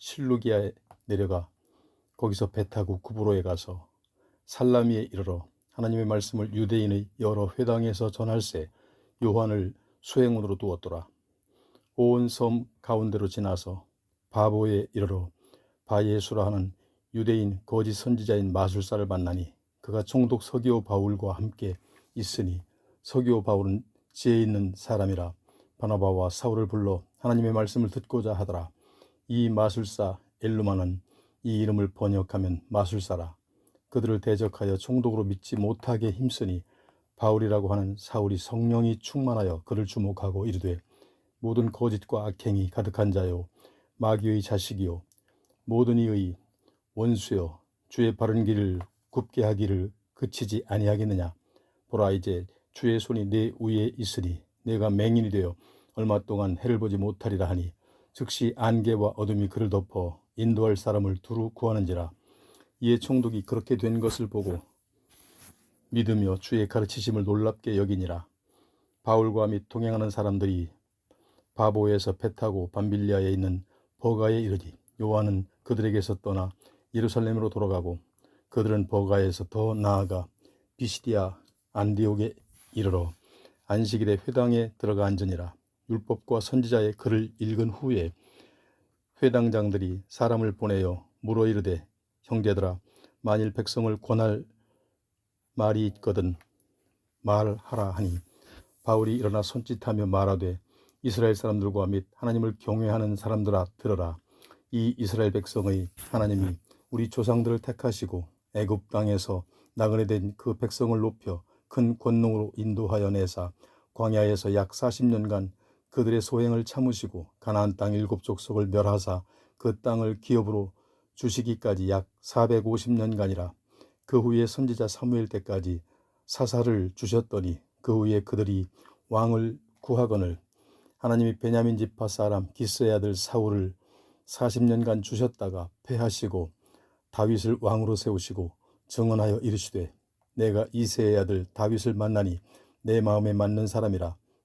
실루기아에 내려가 거기서 배 타고 구브로에 가서 살라미에 이르러 하나님의 말씀을 유대인의 여러 회당에서 전할세 요한을 수행원으로 두었더라. 온 섬 가운데로 지나서 바보에 이르러 바예수라 하는 유대인 거짓 선지자인 마술사를 만나니 그가 총독 서기오 바울과 함께 있으니 서기오 바울은 지혜 있는 사람이라 바나바와 사울을 불러 하나님의 말씀을 듣고자 하더라. 이 마술사 엘루마는 이 이름을 번역하면 마술사라. 그들을 대적하여 총독으로 믿지 못하게 힘쓰니 바울이라고 하는 사울이 성령이 충만하여 그를 주목하고 이르되 모든 거짓과 악행이 가득한 자요 마귀의 자식이요 모든 이의 원수여 주의 바른 길을 굽게 하기를 그치지 아니하겠느냐 보라 이제 주의 손이 내 위에 있으니 내가 맹인이 되어 얼마 동안 해를 보지 못하리라 하니 즉시 안개와 어둠이 그를 덮어 인도할 사람을 두루 구하는지라 이에 총독이 그렇게 된 것을 보고 믿으며 주의 가르치심을 놀랍게 여기니라. 바울과 및 동행하는 사람들이 바보에서 배 타고 밤빌리아에 있는 버가에 이르니 요한은 그들에게서 떠나 예루살렘으로 돌아가고 그들은 버가에서 더 나아가 비시디아 안디옥에 이르러 안식일에 회당에 들어가 앉으니라 율법과 선지자의 글을 읽은 후에 회당장들이 사람을 보내어 물어 이르되 형제들아 만일 백성을 권할 말이 있거든 말하라 하니 바울이 일어나 손짓하며 말하되 이스라엘 사람들과 및 하나님을 경외하는 사람들아 들어라. 이 이스라엘 백성의 하나님이 우리 조상들을 택하시고 애굽 땅에서 나그네 된 그 백성을 높여 큰 권능으로 인도하여 내사 광야에서 약 40년간 그들의 소행을 참으시고 가나안 땅 일곱 족속을 멸하사 그 땅을 기업으로 주시기까지 약 450년간이라 그 후에 선지자 사무엘 때까지 사사를 주셨더니 그 후에 그들이 왕을 구하거늘 하나님이 베냐민 지파 사람 기스의 아들 사울을 40년간 주셨다가 패하시고 다윗을 왕으로 세우시고 증언하여 이르시되 내가 이세의 아들 다윗을 만나니 내 마음에 맞는 사람이라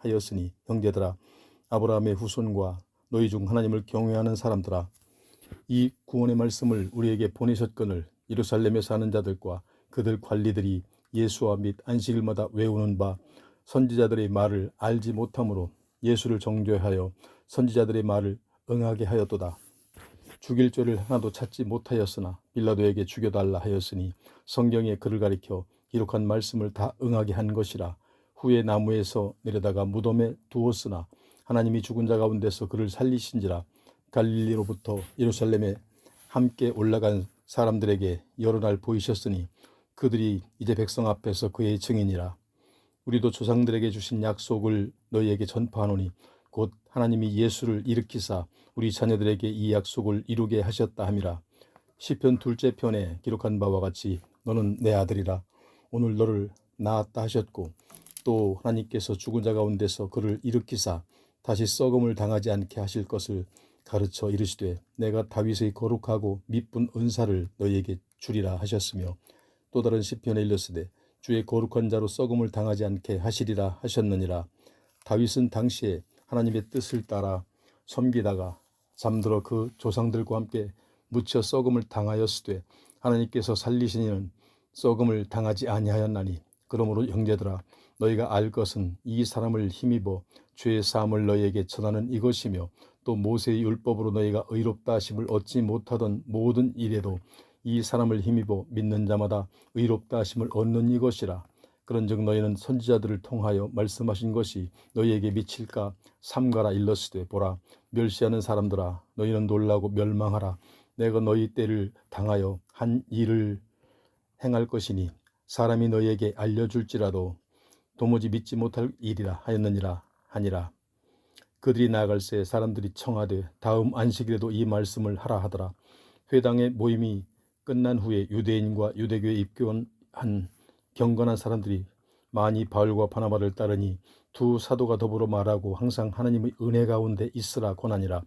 하였으니 형제들아 아브라함의 후손과 너희 중 하나님을 경외하는 사람들아 이 구원의 말씀을 우리에게 보내셨거늘 예루살렘에 사는 자들과 그들 관리들이 예수와 및 안식일마다 외우는 바 선지자들의 말을 알지 못함으로 예수를 정죄하여 선지자들의 말을 응하게 하였도다. 죽일 죄를 하나도 찾지 못하였으나 빌라도에게 죽여달라 하였으니 성경에 그를 가리켜 기록한 말씀을 다 응하게 한 것이라 후에 나무에서 내려다가 무덤에 두었으나 하나님이 죽은 자 가운데서 그를 살리신지라 갈릴리로부터 예루살렘에 함께 올라간 사람들에게 여러 날 보이셨으니 그들이 이제 백성 앞에서 그의 증인이라. 우리도 조상들에게 주신 약속을 너희에게 전파하노니 곧 하나님이 예수를 일으키사 우리 자녀들에게 이 약속을 이루게 하셨다 함이라. 시편 둘째 편에 기록한 바와 같이 너는 내 아들이라. 오늘 너를 낳았다 하셨고 또 하나님께서 죽은 자 가운데서 그를 일으키사 다시 썩음을 당하지 않게 하실 것을 가르쳐 이르시되 내가 다윗의 거룩하고 미쁜 은사를 너희에게 주리라 하셨으며 또 다른 시편에 일렀으되 주의 거룩한 자로 썩음을 당하지 않게 하시리라 하셨느니라. 다윗은 당시에 하나님의 뜻을 따라 섬기다가 잠들어 그 조상들과 함께 묻혀 썩음을 당하였으되 하나님께서 살리시니는 썩음을 당하지 아니하였나니 그러므로 형제들아 너희가 알 것은 이 사람을 힘입어 죄의 사함을 너희에게 전하는 이것이며 또 모세의 율법으로 너희가 의롭다 하심을 얻지 못하던 모든 일에도 이 사람을 힘입어 믿는 자마다 의롭다 하심을 얻는 이것이라. 그런즉 너희는 선지자들을 통하여 말씀하신 것이 너희에게 미칠까 삼가라 일러스되 보라 멸시하는 사람들아 너희는 놀라고 멸망하라. 내가 너희 때를 당하여 한 일을 행할 것이니 사람이 너희에게 알려줄지라도 도무지 믿지 못할 일이라 하였느니라 하니라. 그들이 나아갈새 사람들이 청하되 다음 안식일에도 이 말씀을 하라 하더라. 회당의 모임이 끝난 후에 유대인과 유대교에 입교한 경건한 사람들이 많이 바울과 바나바를 따르니 두 사도가 더불어 말하고 항상 하나님의 은혜 가운데 있으라 고나니라.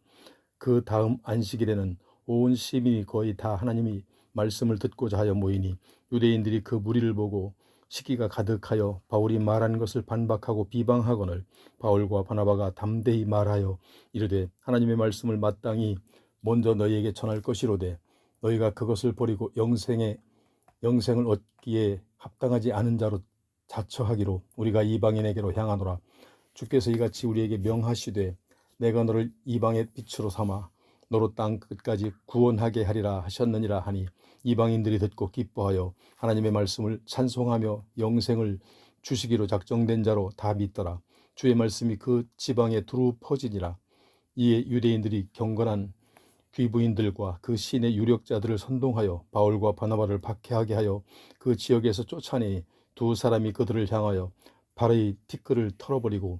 그 다음 안식일에는 온 시민이 거의 다 하나님이 말씀을 듣고자 하여 모이니 유대인들이 그 무리를 보고 시기가 가득하여 바울이 말한 것을 반박하고 비방하거늘 바울과 바나바가 담대히 말하여 이르되 하나님의 말씀을 마땅히 먼저 너희에게 전할 것이로되 너희가 그것을 버리고 영생에 영생을 얻기에 합당하지 않은 자로 자처하기로 우리가 이방인에게로 향하노라. 주께서 이같이 우리에게 명하시되 내가 너를 이방의 빛으로 삼아 너로 땅 끝까지 구원하게 하리라 하셨느니라 하니 이방인들이 듣고 기뻐하여 하나님의 말씀을 찬송하며 영생을 주시기로 작정된 자로 다 믿더라. 주의 말씀이 그 지방에 두루 퍼지니라. 이에 유대인들이 경건한 귀부인들과 그 신의 유력자들을 선동하여 바울과 바나바를 박해하게 하여 그 지역에서 쫓아내 두 사람이 그들을 향하여 발의 티끌을 털어버리고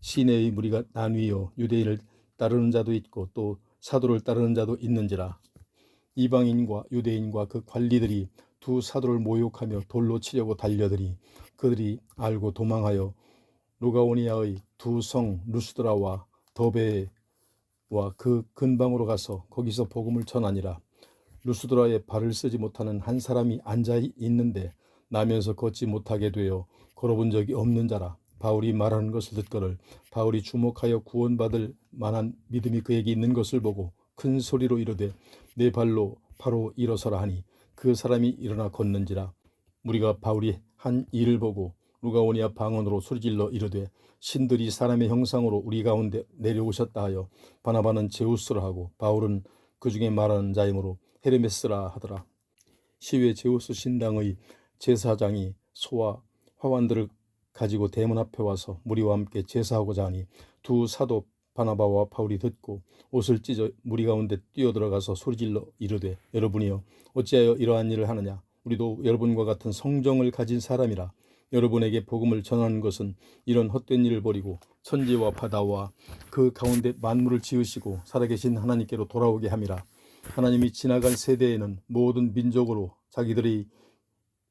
시내의 무리가 나뉘어 유대인을 따르는 자도 있고 또 사도를 따르는 자도 있는지라. 이방인과 유대인과 그 관리들이 두 사도를 모욕하며 돌로 치려고 달려들이 그들이 알고 도망하여 루가오니아의 두 성 루스드라와 더베와 그 근방으로 가서 거기서 복음을 전하니라. 루스드라에 발을 쓰지 못하는 한 사람이 앉아 있는데 나면서 걷지 못하게 되어 걸어본 적이 없는 자라 바울이 말하는 것을 듣거늘 바울이 주목하여 구원받을 만한 믿음이 그에게 있는 것을 보고 큰 소리로 이르되 내 발로 바로 일어서라 하니 그 사람이 일어나 걷는지라. 우리가 바울이 한 일을 보고 루가오니아 방언으로 소리질러 이르되 신들이 사람의 형상으로 우리 가운데 내려오셨다 하여 바나바는 제우스라 하고 바울은 그 중에 말하는 자이므로 헤르메스라 하더라. 시외 제우스 신당의 제사장이 소와 화환들을 가지고 대문 앞에 와서 무리와 함께 제사하고자 하니 두 사도 바나바와 바울이 듣고 옷을 찢어 무리 가운데 뛰어들어가서 소리질러 이르되 여러분이여 어찌하여 이러한 일을 하느냐? 우리도 여러분과 같은 성정을 가진 사람이라. 여러분에게 복음을 전하는 것은 이런 헛된 일을 버리고 천지와 바다와 그 가운데 만물을 지으시고 살아계신 하나님께로 돌아오게 함이라. 하나님이 지나간 세대에는 모든 민족으로 자기들의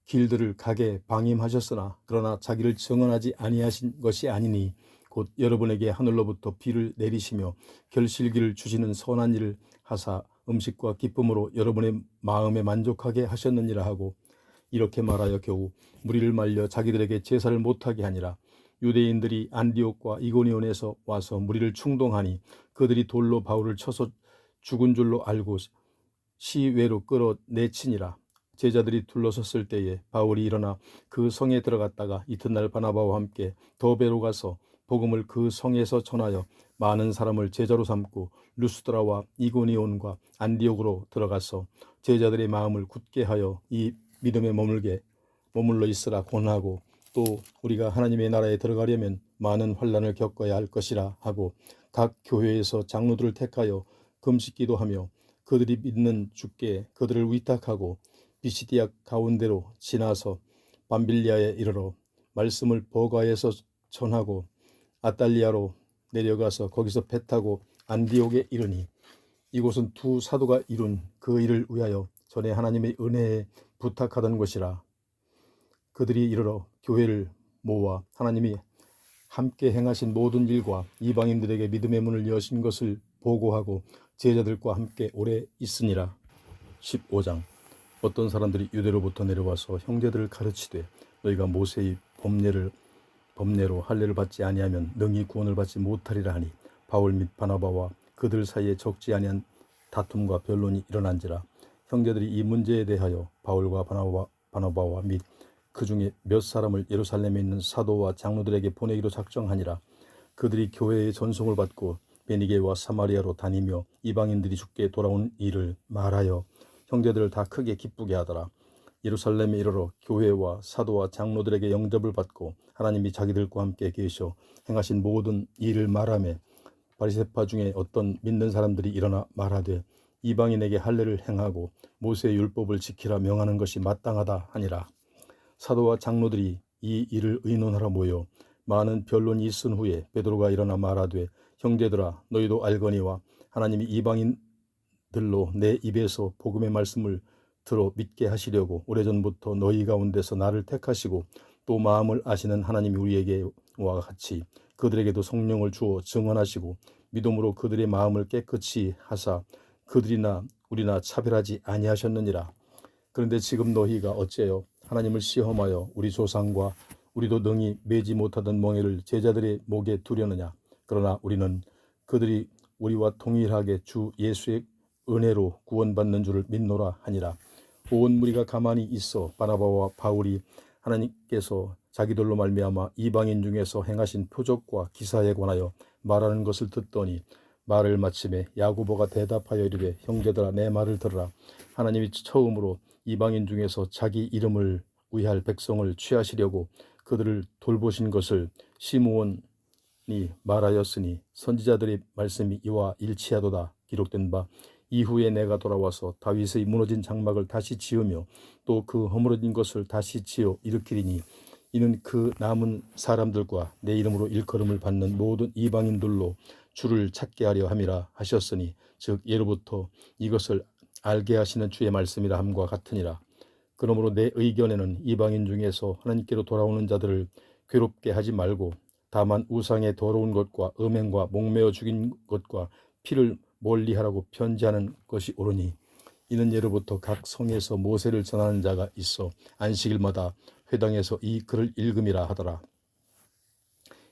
길들을 가게 방임하셨으나 그러나 자기를 증언하지 아니하신 것이 아니니 곧 여러분에게 하늘로부터 비를 내리시며 결실기를 주시는 선한 일을 하사 음식과 기쁨으로 여러분의 마음에 만족하게 하셨느니라 하고 이렇게 말하여 겨우 무리를 말려 자기들에게 제사를 못하게 하니라. 유대인들이 안디옥과 이고니온에서 와서 무리를 충동하니 그들이 돌로 바울을 쳐서 죽은 줄로 알고 시외로 끌어내치니라 제자들이 둘러섰을 때에 바울이 일어나 그 성에 들어갔다가 이튿날 바나바와 함께 더베로 가서 복음을 그 성에서 전하여 많은 사람을 제자로 삼고 루스드라와 이고니온과 안디옥으로 들어가서 제자들의 마음을 굳게 하여 이 믿음에 머물게 머물러 있으라 권하고 또 우리가 하나님의 나라에 들어가려면 많은 환란을 겪어야 할 것이라 하고 각 교회에서 장로들을 택하여 금식기도 하며 그들이 믿는 주께 그들을 위탁하고 비시디아 가운데로 지나서 밤빌리아에 이르러 말씀을 버가에서 전하고 아달리아로 내려가서 거기서 배 타고 안디옥에 이르니 이곳은 두 사도가 이룬 그 일을 위하여 전에 하나님의 은혜에 부탁하던 것이라. 그들이 이르러 교회를 모아 하나님이 함께 행하신 모든 일과 이방인들에게 믿음의 문을 여신 것을 보고하고 제자들과 함께 오래 있으니라. 15장 어떤 사람들이 유대로부터 내려와서 형제들을 가르치되 너희가 모세의 법례를 법례로 할례를 받지 아니하면 능히 구원을 받지 못하리라 하니 바울 및 바나바와 그들 사이에 적지 아니한 다툼과 변론이 일어난지라 형제들이 이 문제에 대하여 바울과 바나바, 바나바와 및 그 중에 몇 사람을 예루살렘에 있는 사도와 장로들에게 보내기로 작정하니라. 그들이 교회의 전송을 받고 베니게와 사마리아로 다니며 이방인들이 죽게 돌아온 일을 말하여 형제들을 다 크게 기쁘게 하더라. 예루살렘에 이르러 교회와 사도와 장로들에게 영접을 받고 하나님이 자기들과 함께 계셔 행하신 모든 일을 말하며 바리새파 중에 어떤 믿는 사람들이 일어나 말하되 이방인에게 할례를 행하고 모세의 율법을 지키라 명하는 것이 마땅하다 하니라. 사도와 장로들이 이 일을 의논하러 모여 많은 변론이 있은 후에 베드로가 일어나 말하되 형제들아 너희도 알거니와 하나님이 이방인 들로 내 입에서 복음의 말씀을 들어 믿게 하시려고 오래전부터 너희 가운데서 나를 택하시고 또 마음을 아시는 하나님이 우리에게와 같이 그들에게도 성령을 주어 증언하시고 믿음으로 그들의 마음을 깨끗이 하사 그들이나 우리나 차별하지 아니하셨느니라. 그런데 지금 너희가 어째요? 하나님을 시험하여 우리 조상과 우리도 능히 매지 못하던 멍에를 제자들의 목에 두려느냐? 그러나 우리는 그들이 우리와 동일하게 주 예수의 은혜로 구원받는 줄을 믿노라 하니라. 온 무리가 가만히 있어 바나바와 바울이 하나님께서 자기들로 말미암아 이방인 중에서 행하신 표적과 기사에 관하여 말하는 것을 듣더니 말을 마침에 야고보가 대답하여 이르되 형제들아 내 말을 들으라. 하나님이 처음으로 이방인 중에서 자기 이름을 위할 백성을 취하시려고 그들을 돌보신 것을 시므온이 말하였으니 선지자들의 말씀이 이와 일치하도다 기록된 바 이후에 내가 돌아와서 다윗의 무너진 장막을 다시 지으며 또 그 허물어진 것을 다시 지어 일으키리니 이는 그 남은 사람들과 내 이름으로 일컬음을 받는 모든 이방인들로 주를 찾게 하려 함이라 하셨으니 즉 예로부터 이것을 알게 하시는 주의 말씀이라 함과 같으니라. 그러므로 내 의견에는 이방인 중에서 하나님께로 돌아오는 자들을 괴롭게 하지 말고 다만 우상의 더러운 것과 음행과 목매어 죽인 것과 피를 멀리하라고 편지하는 것이 옳으니 이는 예로부터 각 성에서 모세를 전하는 자가 있어 안식일마다 회당에서 이 글을 읽음이라 하더라.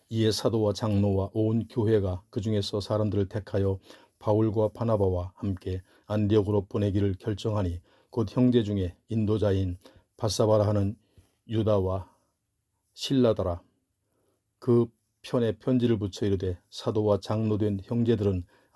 이에 사도와 장로와 온 교회가 그 중에서 사람들을 택하여 바울과 바나바와 함께 안디옥으로 보내기를 결정하니 곧 형제 중에 인도자인 바사바라 하는 유다와 신라더라. 그 편에 편지를 붙여 이르되 사도와 장로된 형제들은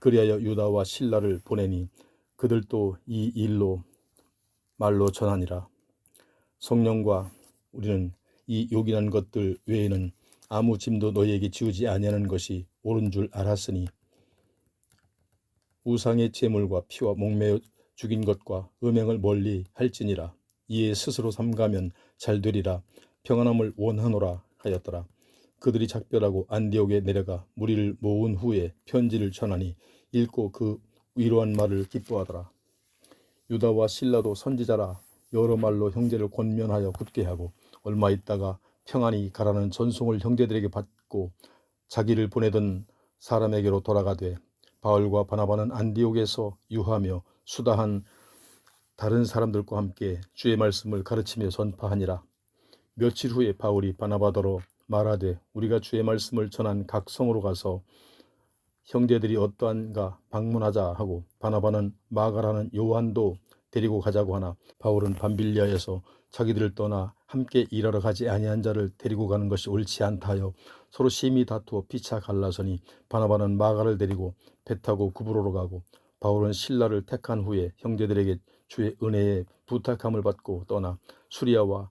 그리하여 유다와 신라를 보내니 그들도 이 일로 말로 전하니라. 성령과 우리는 이 요긴한 것들 외에는 아무 짐도 너희에게 지우지 아니하는 것이 옳은 줄 알았으니 우상의 제물과 피와 목매어 죽인 것과 음행을 멀리 할지니라. 이에 스스로 삼가면 잘 되리라. 평안함을 원하노라 하였더라 그들이 작별하고 안디옥에 내려가 무리를 모은 후에 편지를 전하니 읽고 그 위로한 말을 기뻐하더라 유다와 신라도 선지자라 여러 말로 형제를 권면하여 굳게 하고 얼마 있다가 평안히 가라는 전송을 형제들에게 받고 자기를 보내던 사람에게로 돌아가되 바울과 바나바는 안디옥에서 유하며 수다한 다른 사람들과 함께 주의 말씀을 가르치며 선파하니라. 며칠 후에 바울이 바나바더러 말하되 우리가 주의 말씀을 전한 각 성으로 가서 형제들이 어떠한가 방문하자 하고 바나바는 마가라는 요한도 데리고 가자고 하나 바울은 밤빌리아에서 자기들을 떠나 함께 일하러 가지 아니한 자를 데리고 가는 것이 옳지 않다 하여 서로 심히 다투어 피차 갈라서니 바나바는 마가를 데리고 배 타고 구브로로 가고 바울은 신라를 택한 후에 형제들에게 주의 은혜에 부탁함을 받고 떠나 수리아와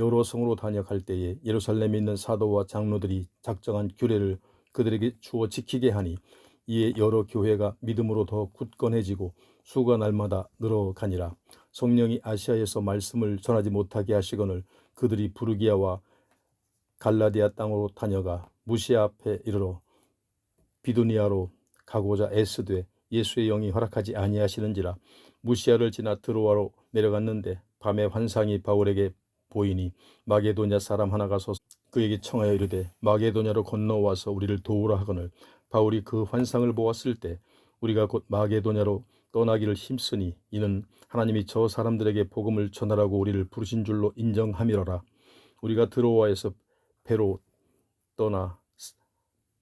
여러 성으로 다녀갈 때에 예루살렘에 있는 사도와 장로들이 작정한 규례를 그들에게 주어 지키게 하니 이에 여러 교회가 믿음으로 더 굳건해지고 수가 날마다 늘어가니라. 성령이 아시아에서 말씀을 전하지 못하게 하시거늘 그들이 부르기아와 갈라디아 땅으로 다녀가 무시아 앞에 이르러 비두니아로 가고자 애쓰되 예수의 영이 허락하지 아니하시는지라 무시아를 지나 드로아로 내려갔는데 밤에 환상이 바울에게 보이니 마게도냐 사람 하나가 서 그에게 청하여 이르되 마게도냐로 건너와서 우리를 도우라 하거늘. 바울이 그 환상을 보았을 때 우리가 곧 마게도냐로 떠나기를 힘쓰니 이는 하나님이 저 사람들에게 복음을 전하라고 우리를 부르신 줄로 인정함이로라. 우리가 드로아에서 배로 떠나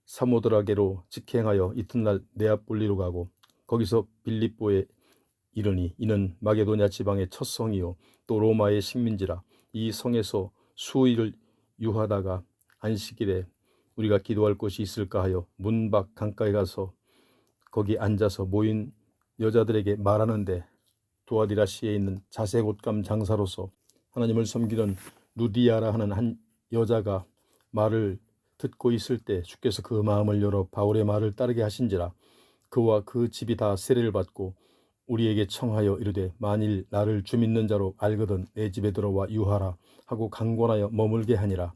사모드라게로 직행하여 이튿날 네아폴리로 가고 거기서 빌립보에 이르니 이는 마게도냐 지방의 첫 성이요. 또 로마의 식민지라 이 성에서 수일을 유하다가 안식일에 우리가 기도할 곳이 있을까 하여 문 밖 강가에 가서 거기 앉아서 모인 여자들에게 말하는데 두아디라시에 있는 자색 옷감 장사로서 하나님을 섬기던 루디아라 하는 한 여자가 말을 듣고 있을 때 주께서 그 마음을 열어 바울의 말을 따르게 하신지라 그와 그 집이 다 세례를 받고 우리에게 청하여 이르되 만일 나를 주 믿는 자로 알거든 내 집에 들어와 유하라 하고 강권하여 머물게 하니라.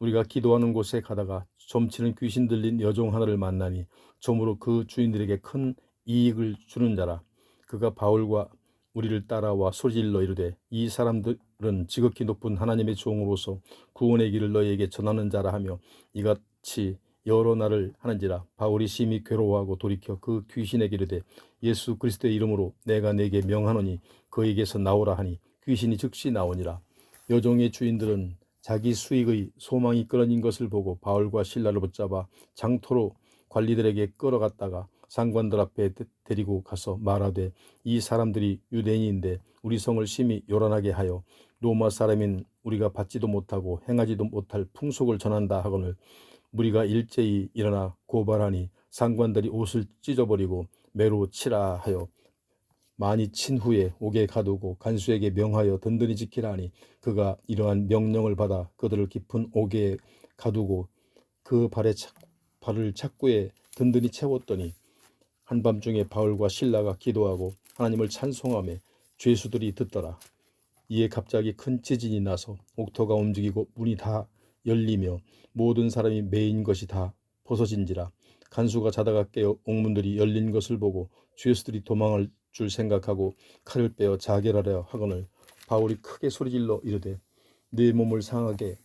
우리가 기도하는 곳에 가다가 점치는 귀신 들린 여종 하나를 만나니 점으로 그 주인들에게 큰 이익을 주는 자라. 그가 바울과 우리를 따라와 소질러 이르되 이 사람들은 지극히 높은 하나님의 종으로서 구원의 길을 너희에게 전하는 자라 하며 이같이 여러 날을 하는지라 바울이 심히 괴로워하고 돌이켜 그 귀신에게 이르되 예수 그리스도의 이름으로 내가 내게 명하노니 그에게서 나오라 하니 귀신이 즉시 나오니라. 여종의 주인들은 자기 수익의 소망이 끊어진 것을 보고 바울과 신라를 붙잡아 장토로 관리들에게 끌어갔다가 상관들 앞에 데- 데리고 가서 말하되 이 사람들이 유대인인데 우리 성을 심히 요란하게 하여 로마 사람인 우리가 받지도 못하고 행하지도 못할 풍속을 전한다 하거늘 무리가 일제히 일어나 고발하니 상관들이 옷을 찢어버리고 매로 치라 하여 많이 친 후에 옥에 가두고 간수에게 명하여 든든히 지키라 하니 그가 이러한 명령을 받아 그들을 깊은 옥에 가두고 그 발에 착, 발을 착고에 든든히 채웠더니 한밤중에 바울과 신라가 기도하고 하나님을 찬송하며 죄수들이 듣더라. 이에 갑자기 큰 지진이 나서 옥토가 움직이고 문이 다 열리며 모든 사람이 매인 것이 다 벗어진지라 간수가 자다가 깨어 옥문들이 열린 것을 보고 죄수들이 도망을 줄 생각하고 칼을 빼어 자결하려 하거늘 바울이 크게 소리질러 이르되 내 몸을 상하게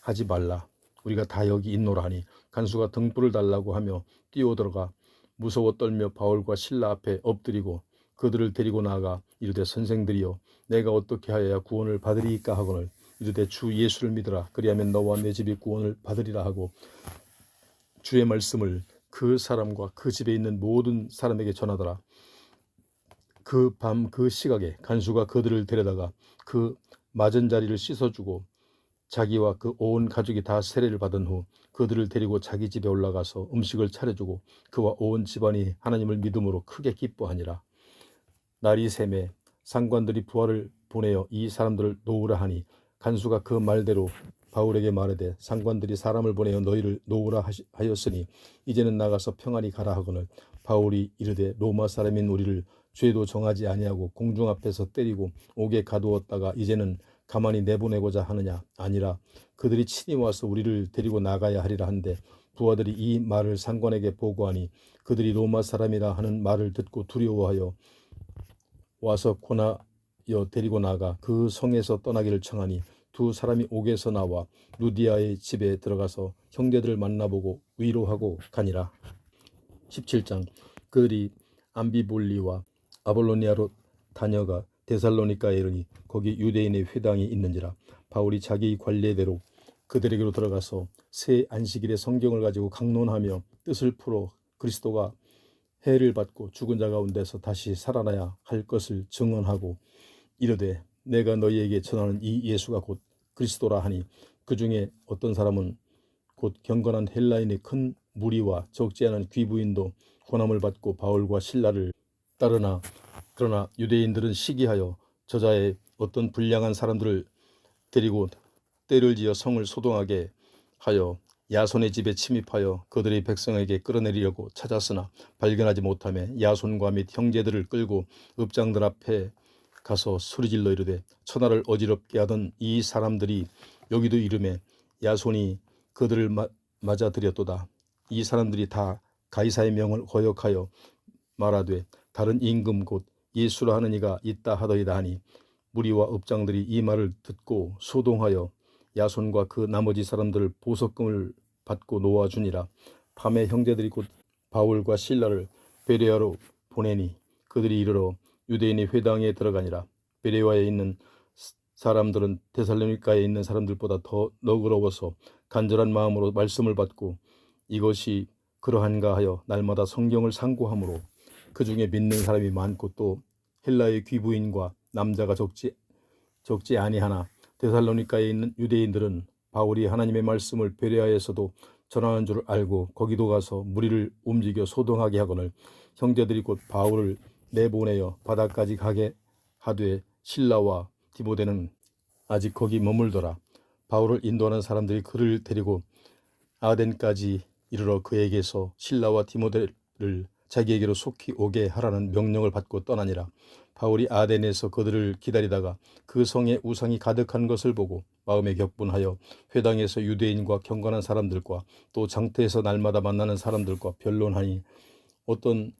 하지 말라. 우리가 다 여기 있노라 하니 간수가 등불을 달라고 하며 뛰어들어가 무서워 떨며 바울과 신라 앞에 엎드리고 그들을 데리고 나가 이르되 선생들이여 내가 어떻게 하여야 구원을 받으리이까 하거늘 이르되 주 예수를 믿으라 그리하면 너와 내 집이 구원을 받으리라 하고 주의 말씀을 그 사람과 그 집에 있는 모든 사람에게 전하더라 그밤그 시각에 간수가 그들을 데려다가 그 맞은 자리를 씻어주고 자기와 그 온 가족이 다 세례를 받은 후 그들을 데리고 자기 집에 올라가서 음식을 차려주고 그와 온 집안이 하나님을 믿음으로 크게 기뻐하니라. 날이 샘에 상관들이 부하를 보내어 이 사람들을 놓으라 하니 간수가 그 말대로 바울에게 말하되 상관들이 사람을 보내어 너희를 놓으라 하였으니 이제는 나가서 평안히 가라 하거늘. 바울이 이르되 로마 사람인 우리를 죄도 정하지 아니하고 공중 앞에서 때리고 옥에 가두었다가 이제는 가만히 내보내고자 하느냐? 아니라 그들이 친히 와서 우리를 데리고 나가야 하리라 한데 부하들이 이 말을 상관에게 보고하니 그들이 로마 사람이라 하는 말을 듣고 두려워하여 와서 고나 여 데리고 나가 그 성에서 떠나기를 청하니 두 사람이 옥에서 나와 루디아의 집에 들어가서 형제들을 만나보고 위로하고 가니라. 17장. 그들이 암비볼리와 아볼로니아로 다녀가 데살로니카에 이르니 거기 유대인의 회당이 있는지라. 바울이 자기 관례대로 그들에게로 들어가서 새 안식일의 성경을 가지고 강론하며 뜻을 풀어 그리스도가 해를 받고 죽은 자 가운데서 다시 살아나야 할 것을 증언하고 이르되 내가 너희에게 전하는 이 예수가 곧 그리스도라 하니 그 중에 어떤 사람은 곧 경건한 헬라인의 큰 무리와 적지 않은 귀부인도 고난을 받고 바울과 신라를 따르나 그러나 유대인들은 시기하여 저자의 어떤 불량한 사람들을 데리고 때를 지어 성을 소동하게 하여 야손의 집에 침입하여 그들의 백성에게 끌어내리려고 찾았으나 발견하지 못하며 야손과 및 형제들을 끌고 읍장들 앞에 가서 소리질러 이르되 천하를 어지럽게 하던 이 사람들이 여기도 이름에 야손이 그들을 마, 맞아들였도다. 이 사람들이 다 가이사의 명을 거역하여 말하되 다른 임금 곧 예수라 하는 이가 있다 하더이다 하니 무리와 읍장들이 이 말을 듣고 소동하여 야손과 그 나머지 사람들을 보석금을 받고 놓아주니라 밤에 형제들이 곧 바울과 신라를 베레아로 보내니 그들이 이르러 유대인의 회당에 들어가니라. 베레아에 있는 사람들은 데살로니가에 있는 사람들보다 더 너그러워서 간절한 마음으로 말씀을 받고 이것이 그러한가 하여 날마다 성경을 상고하므로 그 중에 믿는 사람이 많고 또 헬라의 귀부인과 남자가 적지 적지 아니하나 데살로니가에 있는 유대인들은 바울이 하나님의 말씀을 베레아에서도 전하는 줄 알고 거기도 가서 무리를 움직여 소동하게 하거늘 형제들이 곧 바울을 내보내어 바다까지 가게 하되 신라와 디모데는 아직 거기 머물더라. 바울을 인도하는 사람들이 그를 데리고 아덴까지 이르러 그에게서 신라와 디모데를 자기에게로 속히 오게 하라는 명령을 받고 떠나니라. 바울이 아덴에서 그들을 기다리다가 그 성에 우상이 가득한 것을 보고 마음에 격분하여 회당에서 유대인과 경건한 사람들과 또 장태에서 날마다 만나는 사람들과 변론하니 어떤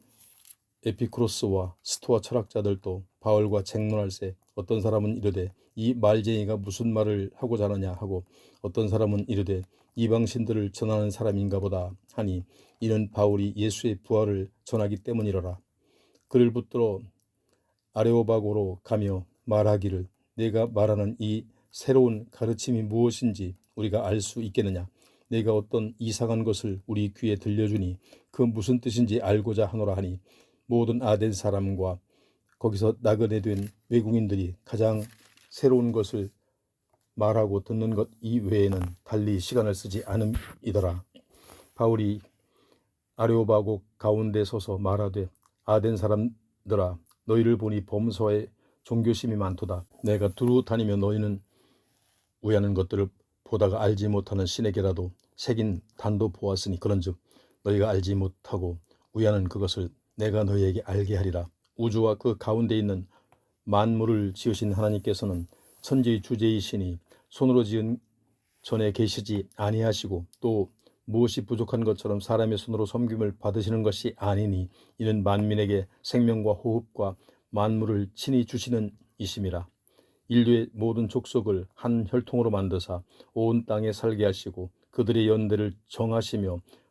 에피크로스와 스토아 철학자들도 바울과 책론할세 어떤 사람은 이르되 이 말쟁이가 무슨 말을 하고자 하느냐 하고 어떤 사람은 이르되 이방신들을 전하는 사람인가 보다 하니 이는 바울이 예수의 부활을 전하기 때문이로라. 그를 붙들어 아레오바고로 가며 말하기를 내가 말하는 이 새로운 가르침이 무엇인지 우리가 알 수 있겠느냐? 내가 어떤 이상한 것을 우리 귀에 들려주니 그 무슨 뜻인지 알고자 하노라 하니 모든 아덴 사람과 거기서 나그네 된 외국인들이 가장 새로운 것을 말하고 듣는 것 이외에는 달리 시간을 쓰지 않음이더라. 바울이 아레오바고 가운데 서서 말하되 아덴 사람들아 너희를 보니 범서에 종교심이 많도다. 내가 두루 다니며 너희는 우야는 것들을 보다가 알지 못하는 신에게라도 새긴 단도 보았으니 그런즉 너희가 알지 못하고 우야는 그것을 내가 너희에게 알게 하리라. 우주와 그 가운데 있는 만물을 지으신 하나님께서는 천지의 주제이시니 손으로 지은 전에 계시지 아니하시고 또 무엇이 부족한 것처럼 사람의 손으로 섬김을 받으시는 것이 아니니 이는 만민에게 생명과 호흡과 만물을 친히 주시는 이심이라 인류의 모든 족속을 한 혈통으로 만드사 온 땅에 살게 하시고 그들의 연대를 정하시며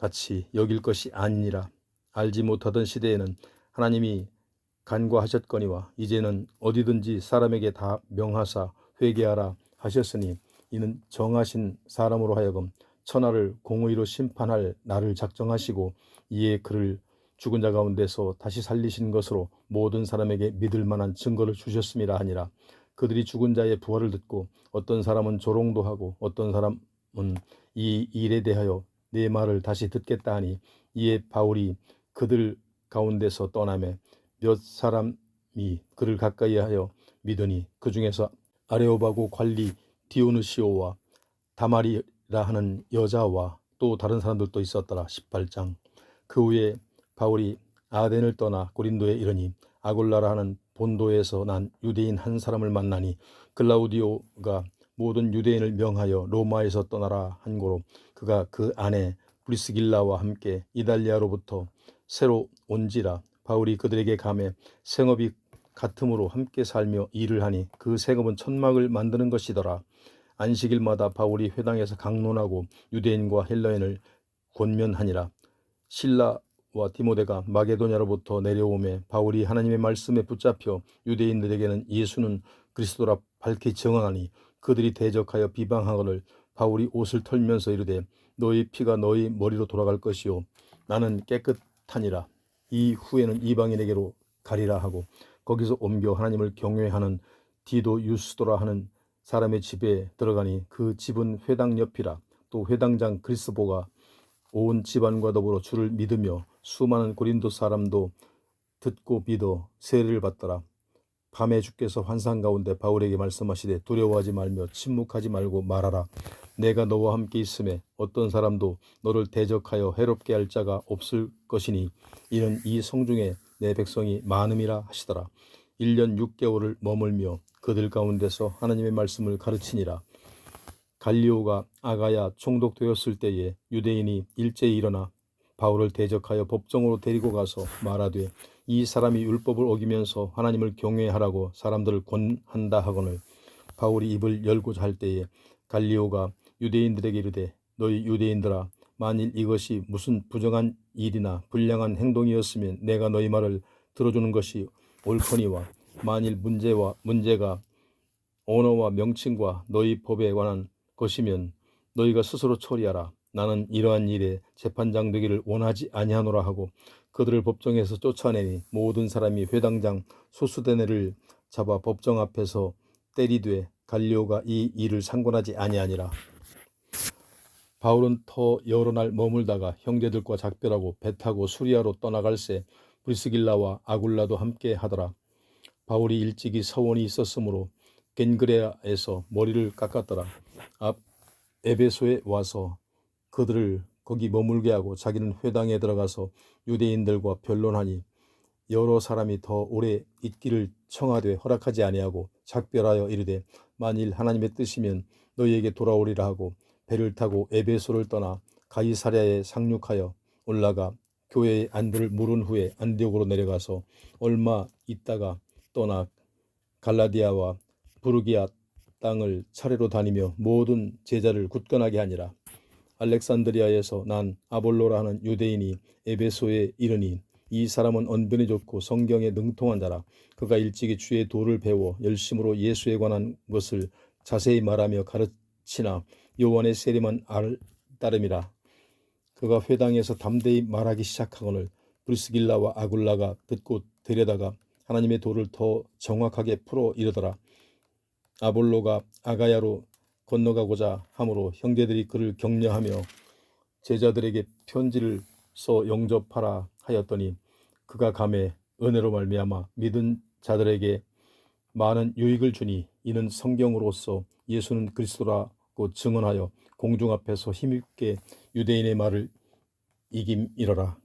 같이 여길 것이 아니니라. 알지 못하던 시대에는 하나님이 간과하셨거니와 이제는 어디든지 사람에게 다 명하사 회개하라 하셨으니 이는 정하신 사람으로 하여금 천하를 공의로 심판할 날을 작정하시고 이에 그를 죽은 자 가운데서 다시 살리신 것으로 모든 사람에게 믿을 만한 증거를 주셨음이라 하니라. 그들이 죽은 자의 부활을 듣고 어떤 사람은 조롱도 하고 어떤 사람은 이 일에 대하여 내 말을 다시 듣겠다 하니 이에 바울이 그들 가운데서 떠나매 몇 사람이 그를 가까이 하여 믿으니 그 중에서 아레오바고 관리 디오누시오와 다마리라 하는 여자와 또 다른 사람들도 있었더라. 18장. 그 후에 바울이 아덴을 떠나 고린도에 이르니 아골라라 하는 본도에서 난 유대인 한 사람을 만나니 글라우디오가 모든 유대인을 명하여 로마에서 떠나라 한 고로 그가 그 안에 브리스길라와 함께 이달리아로부터 새로 온지라 바울이 그들에게 감해 생업이 같음으로 함께 살며 일을 하니 그 생업은 천막을 만드는 것이더라. 안식일마다 바울이 회당에서 강론하고 유대인과 헬라인을 권면하니라. 신라 와 디모데가 마게도냐로부터 내려오매 바울이 하나님의 말씀에 붙잡혀 유대인들에게는 예수는 그리스도라 밝히 정하니 그들이 대적하여 비방하거늘 바울이 옷을 털면서 이르되 너희 피가 너희 머리로 돌아갈 것이요. 나는 깨끗하니라. 이 후에는 이방인에게로 가리라 하고 거기서 옮겨 하나님을 경외하는 디도 유스도라 하는 사람의 집에 들어가니 그 집은 회당 옆이라. 또 회당장 그리스보가 온 집안과 더불어 주를 믿으며 수많은 고린도 사람도 듣고 믿어 세례를 받더라. 밤에 주께서 환상 가운데 바울에게 말씀하시되 두려워하지 말며 침묵하지 말고 말하라. 내가 너와 함께 있음에 어떤 사람도 너를 대적하여 해롭게 할 자가 없을 것이니 이는 이 성중에 내 백성이 많음이라 하시더라. 1년 6개월을 머물며 그들 가운데서 하나님의 말씀을 가르치니라. 갈리오가 아가야 총독되었을 때에 유대인이 일제히 일어나 바울을 대적하여 법정으로 데리고 가서 말하되 이 사람이 율법을 어기면서 하나님을 경외하라고 사람들을 권한다 하거늘 바울이 입을 열고자 할 때에 갈리오가 유대인들에게 이르되 너희 유대인들아 만일 이것이 무슨 부정한 일이나 불량한 행동이었으면 내가 너희 말을 들어주는 것이 옳거니와 만일 문제와 문제가 언어와 명칭과 너희 법에 관한 것이면 너희가 스스로 처리하라. 나는 이러한 일에 재판장 되기를 원하지 아니하노라 하고 그들을 법정에서 쫓아내니 모든 사람이 회당장 소수대네를 잡아 법정 앞에서 때리되 갈리오가 이 일을 상관하지 아니하니라. 바울은 더 여러 날 머물다가 형제들과 작별하고 배 타고 수리아로 떠나갈새 브리스길라와 아굴라도 함께 하더라. 바울이 일찍이 서원이 있었으므로 겐그레아에서 머리를 깎았더라. 앞 에베소에 와서 그들을 거기 머물게 하고 자기는 회당에 들어가서 유대인들과 변론하니 여러 사람이 더 오래 있기를 청하되 허락하지 아니하고 작별하여 이르되 만일 하나님의 뜻이면 너희에게 돌아오리라 하고 배를 타고 에베소를 떠나 가이사랴에 상륙하여 올라가 교회의 안들을 물은 후에 안디옥으로 내려가서 얼마 있다가 떠나 갈라디아와 부르기아 땅을 차례로 다니며 모든 제자를 굳건하게 하니라. 알렉산드리아에서 난 아볼로라 하는 유대인이 에베소에 이르니 이 사람은 언변이 좋고 성경에 능통한 자라. 그가 일찍이 주의 도를 배워 열심으로 예수에 관한 것을 자세히 말하며 가르치나 요한의 세례만 알 따름이라. 그가 회당에서 담대히 말하기 시작하거늘 브리스길라와 아굴라가 듣고 데려다가 하나님의 도를 더 정확하게 풀어 이르더라. 아볼로가 아가야로 건너가고자 하므로 형제들이 그를 격려하며 제자들에게 편지를 써 영접하라 하였더니 그가 감에 은혜로 말미암아 믿은 자들에게 많은 유익을 주니 이는 성경으로서 예수는 그리스도라고 증언하여 공중 앞에서 힘있게 유대인의 말을 이김이러라.